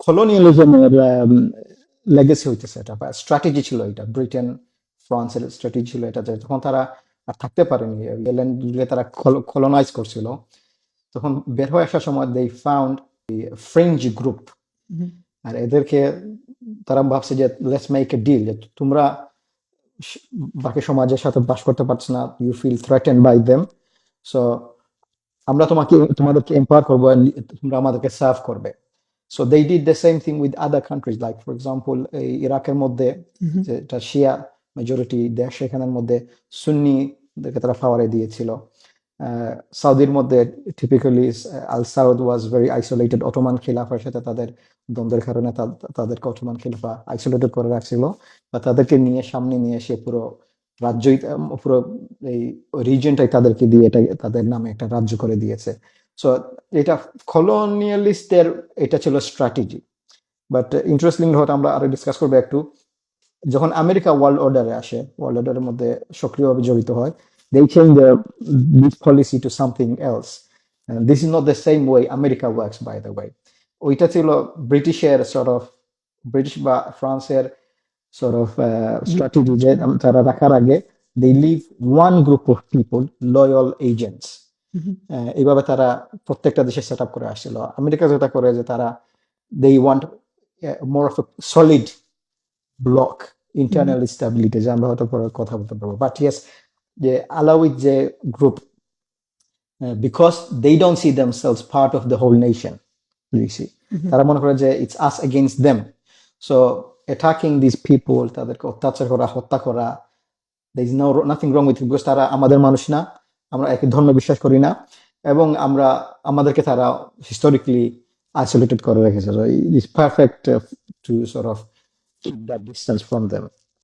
কলোনিয়ালিজমের legacy হইতেছে এটা বা স্ট্র্যাটেজি ছিল এটা। ব্রিটেন ফ্রান্সের স্ট্র্যাটেজি ছিল এটা যে তখন তারা আর থাকতে পারেনি ইংল্যান্ড তারা কলোনাইজ করছিল তখন বের হয়ে আসার সময় দে ফাউন্ড ফ্রেঞ্চ গ্রুপ আর এদেরকে তারা ভাবছে যে লেটস মেক এ ডিল যে তোমরা বাকি সমাজের সাথে বাস করতে পারছ না you feel threatened by them so আমরা তোমাকে তোমাদেরকে এম্পাওয়ার করব তোমরা আমাদেরকে সার্ভ করবে। So they did the same thing with other countries like for example এই ইরাকের মধ্যে যেটা শিয়া মেজরিটি দেশ সেখানের মধ্যে সুন্নিদেরকে তারা ফাওয়ারে দিয়েছিল। আহ, মধ্যে typically Al Saud was very isolated Ottoman খিলাফার সাথে তাদের দ্বন্দ্বের কারণে তাদেরকে অটোমান খিলাফা আইসোলেটেড করে রাখছিল। বা তাদেরকে নিয়ে সামনে নিয়ে এসে পুরো রাজ্যই পুরো এই রিজনটাই তাদেরকে দিয়ে এটা তাদের নামে একটা রাজ্য করে দিয়েছে। সো এটা কলোনিয়ালিস্টের এটা ছিল স্ট্র্যাটেজি বাট ইন্টারেস্টিং হয়তো আমরা আরও ডিসকাস করব একটু। যখন আমেরিকা ওয়ার্ল্ড অর্ডারে আসে ওয়ার্ল্ড অর্ডারের মধ্যে সক্রিয়ভাবে জড়িত হয় they change this policy to something else this is not the same way America works by the way ওইটা ছিল ব্রিটিশের সর অফ ব্রিটিশ বা ফ্রান্সের সর অফ স্ট্র্যাটেজি যে তারা রাখার আগে they live one group of people loyal agents এইভাবে তারা প্রত্যেকটা দেশে সেট আপ করে আসছিল। আমেরিকা যেটা করে যে তারা they want more of a solid block internal stability যে আমরা হয়তো পরে কথা বলতে পারব। বাট ইয়েস যে আলাউইদ যে group because they don't see themselves part of the whole nation তারা মনে করে যে it's us against them so attacking this people তাদেরকে অত্যাচার করা হত্যা করা there is no nothing wrong with because তারা আমাদের মানুষ না। আমরা একই ধর্মে বিশ্বাস করি না। এবং আমরা, আমাদেরকে তারা হিস্টোরিক্যালি আইসোলেটেড করে রেখেছে। It is perfect to sort of the distance from them